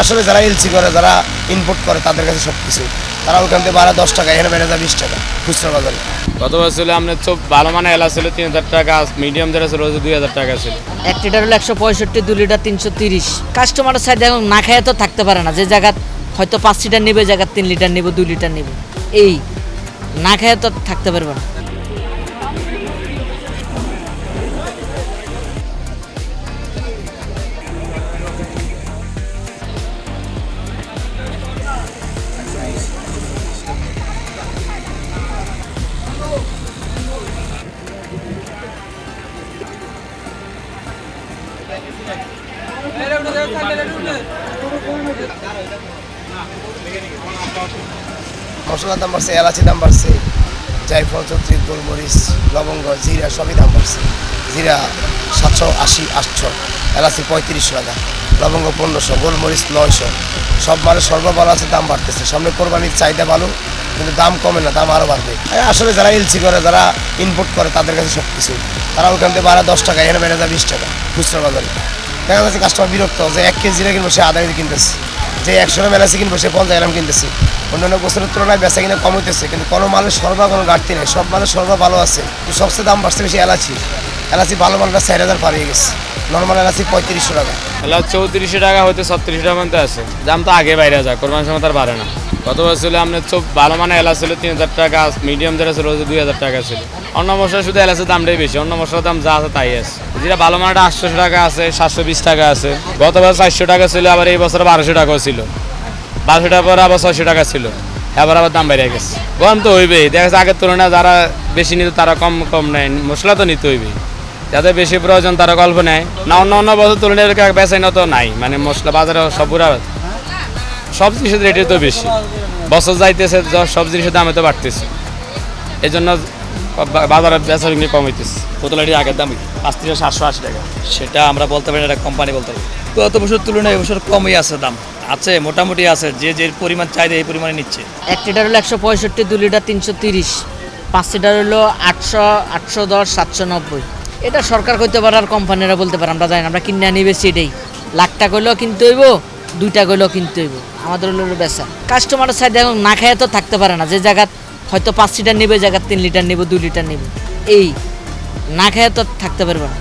আসলে যারা এলসি করে যারা ইনপুট করে তাদের কাছে সব কিছু তারা ওখান থেকে বাড়া দশ টাকা এখানে বেড়ে যায় বিশ টাকা খুচরা বাজারে। গত বছর ছিল আপনার সব ভালো মানে এলা ছিল তিন হাজার টাকা মিডিয়াম যেটা ছিল দুই হাজার টাকা ছিল। এক লিটার হলো একশো পঁয়ষট্টি দু লিটার তিনশো তিরিশ। কাস্টমারের সাইড এখন না খায় তো থাকতে পারে না। যে জায়গা হয়তো পাঁচ লিটার নেবে জায়গা তিন লিটার নেবে দুই লিটার নেবে। এই না খায় তো থাকতে পারবে না। মশলার দাম বাড়ছে, এলাচি দাম বাড়ছে, জায়ফল, চৌত্রিশ, গোলমরিচ, লবঙ্গ, জিরা, সবই দাম বাড়ছে। জিরা সাতশো আশি, আটশো। এলাচি পঁয়ত্রিশশো টাকা, লবঙ্গ পনেরোশো, গোলমরিচ নয়শো। সব মানে সর্বভালো আছে, দাম বাড়তেছে। সামনে কোরবানির চাহিদা ভালো, কিন্তু দাম কমে না, দাম আরও বাড়বে। আসলে যারা এলসি করে, যারা ইনপুট করে, তাদের কাছে সব কিছু তারা ওখান থেকে বাড়া দশ টাকা এখানে বেড়ে যায় বিশ টাকা, খুচরা বাজারে। দেখা যাচ্ছে কাস্টমার বিরক্ত, যে এক কেজি কিনবো, সে আধা কেজি কিনতেছে। যে একশো এলাচি কিনবো, সে পঞ্চাশ গ্রাম কিনতেছে। অন্যান্য বছরের তুলনায় বেচা কিনা কম হইতেছে, কিন্তু কোনো মালের সর্বা কোনো ঘাটতি নেই। সব মালের সর্বা ভালো আছে সবচেয়ে দাম বাড়ছে বেশি এলাচি। এলাচি ভালো মালটা চার হাজার পার হয়ে গেছে। নর্মাল এলাচি পঁয়ত্রিশশো টাকা। এলা চৌত্রিশশো টাকা হতে ছত্রিশশো টাকা পর্যন্ত আছে। দাম তো আগে বাইরে যায় কোরবানির সময় তার বাড়ে না। গত বছর আপনার সব ভালো মানে এলা ছিল তিন হাজার টাকা মিডিয়াম যেটা ছিল দুই হাজার টাকা ছিল। অন্য মশলা শুধু এলাচের দামটাই বেশি, অন্য মশলার দাম যা আছে তাই আছে। যেটা ভালো মানটা আটশো টাকা আছে, সাতশো বিশ টাকা আছে। গত বছর চারশো টাকা ছিল, আবার এই বছর বারোশো টাকাও ছিল। বারোশো টাকা পরে আবার ছয়শো টাকা ছিল। এবার আবার দাম বেড়ে গেছে। গরম তো হইবেই, দেখা যাচ্ছে আগের তুলনায় যারা বেশি নিত তারা কম কম নেয়, মশলা তো নিতে হইবেই। যাদের বেশি প্রয়োজন তারা গল্প নেয়। না অন্য অন্য বছর তুলনায় বেচাই না তো নাই। মানে মশলা বাজারে সব পুরা সব জিনিসের রেটে তো বেশি। বছর যাইতেছে সব জিনিসের দামে তো বাড়তেছে। এই জন্য বাজারে বেচা বিক্রি কম হইতেছে। বোতলাটির আগের দাম পাঁচ থেকে সাতশো আশি টাকা। সেটা আমরা বলতে পারি না এটা কোম্পানি বলতে পারি। গত বছর তুলনায় এবছর কমই আছে দাম। আছে মোটামুটি আছে যে যে পরিমাণ চাহিদা এই পরিমাণে নিচ্ছে। এক লিটার হলো একশো পঁয়ষট্টি দু লিটার তিনশো তিরিশ। পাঁচ লিটার হলো আটশো আটশো দশ সাতশো নব্বই। এটা সরকার করতে পারে আর কোম্পানিরা বলতে পারে, আমরা জানি আমরা কিনে আনি বেশি এটাই। হলেও কিনতে হইব, দুইটা করলেও কিনতে হইব, আমাদের হলো বেচা কাস্টমারের সাইড এখন না খায় তো থাকতে পারে না, যে জায়গা হয়তো পাঁচ লিটার নেবে জায়গা তিন লিটার নেবে, দুই লিটার নেবে। এই, না খায় তো থাকতে পারবে না।